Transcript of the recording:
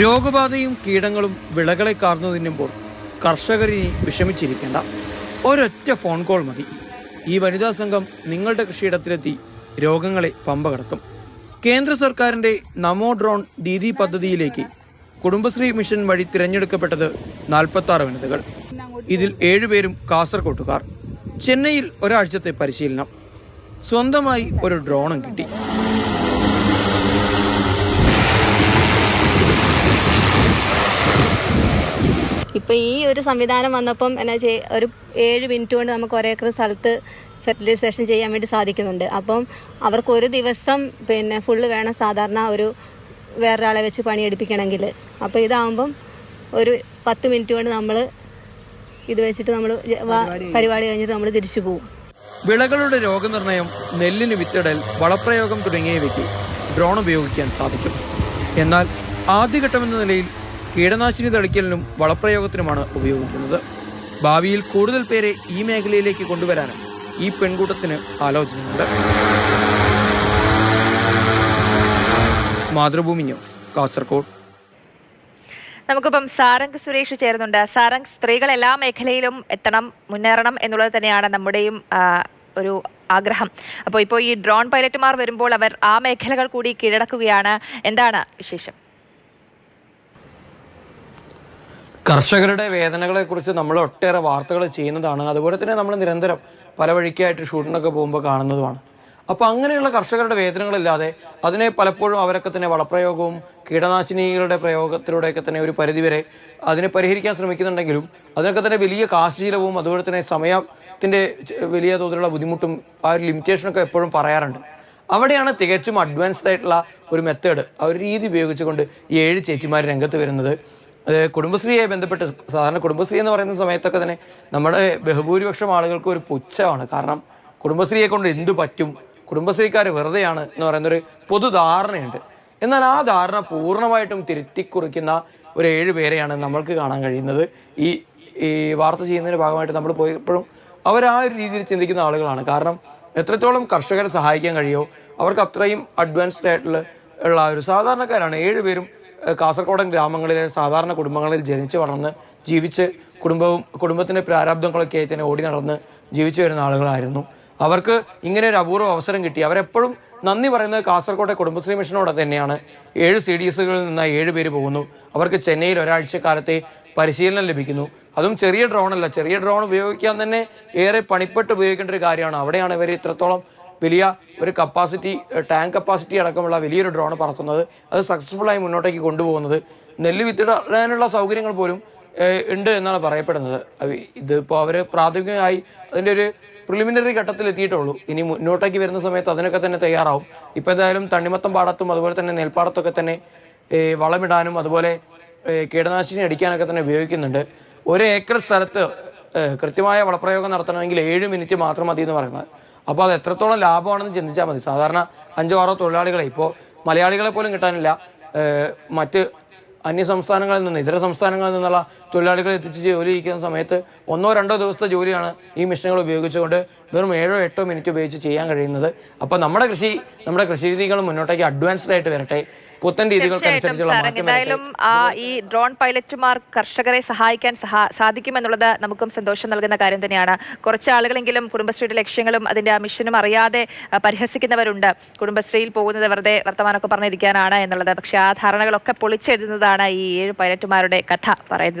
രോഗബാധയും കീടങ്ങളും വിളകളെ കാർന്നു തിന്നുമ്പോൾ കർഷകരിനി വിഷമിച്ചിരിക്കേണ്ട. ഒരൊറ്റ ഫോൺ കോൾ മതി. ഈ വനിതാ സംഘം നിങ്ങളുടെ കൃഷിയിടത്തിലെത്തി രോഗങ്ങളെ പമ്പ കടത്തും. കേന്ദ്ര സർക്കാരിന്റെ നമോ ഡ്രോൺ ദീദി പദ്ധതിയിലേക്ക് കുടുംബശ്രീ മിഷൻ വഴി തിരഞ്ഞെടുക്കപ്പെട്ടത് നാൽപ്പത്തി ആറ് വനിതകൾ. ഇതിൽ ഏഴുപേരും കാസർകോട്ടുകാർ. ചെന്നൈയിൽ ഒരാഴ്ചത്തെ പരിശീലനം. സ്വന്തമായി ഒരു ഡ്രോണും കിട്ടി. ഇപ്പം ഈ ഒരു സംവിധാനം വന്നപ്പം എന്നാ ചെയ് ഒരു ഏഴ് മിനിറ്റ് കൊണ്ട് നമുക്ക് ഒരേക്കർ സ്ഥലത്ത് ഫെർട്ടിലൈസേഷൻ ചെയ്യാൻ വേണ്ടി സാധിക്കുന്നുണ്ട്. അപ്പം അവർക്ക് ഒരു ദിവസം പിന്നെ ഫുള്ള് വേണം സാധാരണ ഒരു വേറൊരാളെ വെച്ച് പണിയെടുപ്പിക്കണമെങ്കിൽ. അപ്പോൾ ഇതാവുമ്പം ഒരു പത്ത് മിനിറ്റ് കൊണ്ട് നമ്മൾ ഇത് വെച്ചിട്ട് നമ്മൾ പരിപാടി കഴിഞ്ഞിട്ട് നമ്മൾ തിരിച്ചു പോകും വിളകളുടെ രോഗനിർണയം നെല്ലിന് വിത്തിടൽ വളപ്രയോഗം തുടങ്ങിയവയ്ക്ക് ഡ്രോൺ ഉപയോഗിക്കാൻ സാധിക്കും. എന്നാൽ ആദ്യഘട്ടമെന്ന നിലയിൽ കീടനാശിനി തളിക്കലിനും വളപ്രയോഗത്തിനുമാണ് ഉപയോഗിക്കുന്നത്. ഭാവിയിൽ കൂടുതൽ പേരെ ഈ മേഖലയിലേക്ക് കൊണ്ടുവരാനും ഈ പെൺകൂട്ടത്തിന് ആലോചനയുണ്ട്. മാതൃഭൂമി ന്യൂസ് കാസർഗോഡ് നമുക്കിപ്പം സാരംഗ് സുരേഷ് ചേരുന്നുണ്ട്. സാരംഗ് സ്ത്രീകൾ എല്ലാ മേഖലയിലും എത്തണം മുന്നേറണം എന്നുള്ളത് തന്നെയാണ് നമ്മുടെയും ഒരു ആഗ്രഹം. അപ്പോൾ ഇപ്പോൾ ഈ ഡ്രോൺ പൈലറ്റുമാർ വരുമ്പോൾ അവർ ആ മേഖലകൾ കൂടി കീഴടക്കുകയാണ്. എന്താണ് വിശേഷം? കർഷകരുടെ വേദനകളെ കുറിച്ച് നമ്മൾ ഒട്ടേറെ വാർത്തകൾ ചെയ്യുന്നതാണ്. അതുപോലെ തന്നെ നമ്മൾ നിരന്തരം പല വഴിക്കായിട്ട് ഷൂട്ടിനൊക്കെ പോകുമ്പോൾ കാണുന്നതുമാണ്. അപ്പോൾ അങ്ങനെയുള്ള കർഷകരുടെ വേദനകളില്ലാതെ അതിനെ പലപ്പോഴും അവരൊക്കെ തന്നെ വളപ്രയോഗവും കീടനാശിനികളുടെ പ്രയോഗത്തിലൂടെയൊക്കെ തന്നെ ഒരു പരിധിവരെ അതിനെ പരിഹരിക്കാൻ ശ്രമിക്കുന്നുണ്ടെങ്കിലും അതിനൊക്കെ തന്നെ വലിയ കാശീലവും അതുപോലെ തന്നെ സമയത്തിന്റെ വലിയ തോതിലുള്ള ബുദ്ധിമുട്ടും ആ ഒരു ലിമിറ്റേഷനൊക്കെ എപ്പോഴും പറയാറുണ്ട്. അവിടെയാണ് തികച്ചും അഡ്വാൻസ്ഡ് ആയിട്ടുള്ള ഒരു മെത്തേഡ് ആ ഒരു രീതി ഉപയോഗിച്ചുകൊണ്ട് ഏഴ് ചേച്ചിമാർ രംഗത്ത് വരുന്നത്. കുടുംബശ്രീയെ ബന്ധപ്പെട്ട് സാധാരണ കുടുംബശ്രീ എന്ന് പറയുന്ന സമയത്തൊക്കെ തന്നെ നമ്മുടെ ബഹുഭൂരിപക്ഷം ആളുകൾക്ക് ഒരു പുച്ഛമാണ്. കാരണം കുടുംബശ്രീയെ കൊണ്ട് എന്തു പറ്റും? കുടുംബശ്രീക്കാർ വെറുതെയാണ് എന്ന് പറയുന്നൊരു പൊതുധാരണയുണ്ട്. എന്നാൽ ആ ധാരണ പൂർണമായിട്ടും തിരുത്തിക്കുറിക്കുന്ന ഒരു ഏഴ് പേരെയാണ് നമ്മൾക്ക് കാണാൻ കഴിയുന്നത്. ഈ ഈ വാർത്ത ചെയ്യുന്നതിന്റെ ഭാഗമായിട്ട് നമ്മൾ പോയപ്പോഴും അവർ ആ ഒരു രീതിയിൽ ചിന്തിക്കുന്ന ആളുകളാണ്. കാരണം എത്രത്തോളം കർഷകരെ സഹായിക്കാൻ കഴിയുമോ അവർക്ക് അത്രയും അഡ്വാൻസ്ഡ് ആയിട്ടുള്ള ഉള്ള ഒരു സാധാരണക്കാരാണ്. ഏഴുപേരും ഏഹ്, കാസർഗോഡൻ ഗ്രാമങ്ങളിലെ സാധാരണ കുടുംബങ്ങളിൽ ജനിച്ചു വളർന്ന് ജീവിച്ച് കുടുംബവും കുടുംബത്തിന്റെ പ്രാരാബ്ദങ്ങളൊക്കെ ആയി തന്നെ ഓടി നടന്ന് ജീവിച്ചു വരുന്ന ആളുകളായിരുന്നു. അവർക്ക് ഇങ്ങനെ ഒരു അപൂർവ അവസരം കിട്ടി. അവരെപ്പോഴും നന്ദി പറയുന്നത് കാസർഗോഡ് കുടുംബശ്രീ മിഷനോട് തന്നെയാണ്. ഏഴ് സി ഡി എസുകളിൽ നിന്ന് ഏഴ് പേര് പോകുന്നു. അവർക്ക് ചെന്നൈയിൽ ഒരാഴ്ചക്കാലത്തെ പരിശീലനം ലഭിക്കുന്നു. അതും ചെറിയ ഡ്രോൺ അല്ല ചെറിയ ഡ്രോൺ ഉപയോഗിക്കാൻ തന്നെ ഏറെ പണിപ്പെട്ട് ഉപയോഗിക്കേണ്ട ഒരു കാര്യമാണ്. അവിടെയാണ് ഇവർ ഇത്രത്തോളം വലിയ ഒരു കപ്പാസിറ്റി ടാങ്ക് കപ്പാസിറ്റി അടക്കമുള്ള വലിയൊരു ഡ്രോൺ പറത്തുന്നത്. അത് സക്സസ്ഫുള്ളായി മുന്നോട്ടേക്ക് കൊണ്ടുപോകുന്നത്. നെല്ല് വിത്തിടാനുള്ള സൗകര്യങ്ങൾ പോലും ഉണ്ട് എന്നാണ് പറയപ്പെടുന്നത്. ഇതിപ്പോൾ അവർ പ്രാഥമികമായി അതിന്റെ ഒരു പ്രിലിമിനറി ഘട്ടത്തിൽ എത്തിയിട്ടുള്ളൂ. ഇനി മുന്നോട്ടേക്ക് വരുന്ന സമയത്ത് അതിനൊക്കെ തന്നെ തയ്യാറാവും. ഇപ്പം എന്തായാലും തണ്ണിമത്തം പാടത്തും അതുപോലെ തന്നെ നെൽപ്പാടത്തൊക്കെ തന്നെ വളമിടാനും അതുപോലെ കീടനാശിനി അടിക്കാനൊക്കെ തന്നെ ഉപയോഗിക്കുന്നുണ്ട്. ഒരു ഏക്കർ സ്ഥലത്ത് കൃത്യമായ വളപ്രയോഗം നടത്തണമെങ്കിൽ ഏഴ് മിനിറ്റ് മാത്രം മതി എന്ന് പറയുന്നത്. അപ്പോൾ അത് എത്രത്തോളം ലാഭമാണെന്ന് ചിന്തിച്ചാൽ മതി. സാധാരണ അഞ്ചോ ആറോ തൊഴിലാളികളെ ഇപ്പോൾ മലയാളികളെ പോലും കിട്ടാനില്ല. മറ്റ് അന്യ സംസ്ഥാനങ്ങളിൽ നിന്ന് ഇതര സംസ്ഥാനങ്ങളിൽ നിന്നുള്ള തൊഴിലാളികളെ എത്തിച്ച് ജോലി ചെയ്യിക്കുന്ന സമയത്ത് ഒന്നോ രണ്ടോ ദിവസത്തെ ജോലിയാണ് ഈ മെഷീനുകൾ ഉപയോഗിച്ചുകൊണ്ട് വെറും ഏഴോ എട്ടോ മിനിറ്റ് ഉപയോഗിച്ച് ചെയ്യാൻ കഴിയുന്നത്. അപ്പോൾ നമ്മുടെ കൃഷി നമ്മുടെ കൃഷി രീതികൾ മുന്നോട്ടേക്ക് അഡ്വാൻസ്ഡ് ആയിട്ട് വരട്ടെ. പുത്തൻ രീതികൾക്കനുസരിച്ചുള്ള എന്തായാലും ആ ഈ ഡ്രോൺ പൈലറ്റുമാർ കർഷകരെ സഹായിക്കാൻ സഹാ- സാധിക്കുമെന്നുള്ളത് നമുക്കും സന്തോഷം നൽകുന്ന കാര്യം തന്നെയാണ്. കുറച്ച് ആളുകളെങ്കിലും കുടുംബശ്രീയുടെ ലക്ഷ്യങ്ങളും അതിന്റെ ആ മിഷനും അറിയാതെ പരിഹസിക്കുന്നവരുണ്ട്. കുടുംബശ്രീയിൽ പോകുന്നത് വെറുതെ വർത്തമാനമൊക്കെ പറഞ്ഞിരിക്കാനാണ് എന്നുള്ളത്. പക്ഷെ ആ ധാരണകളൊക്കെ പൊളിച്ചെഴുതുന്നതാണ് ഈ ഏഴ് പൈലറ്റുമാരുടെ കഥ പറയുന്നത്.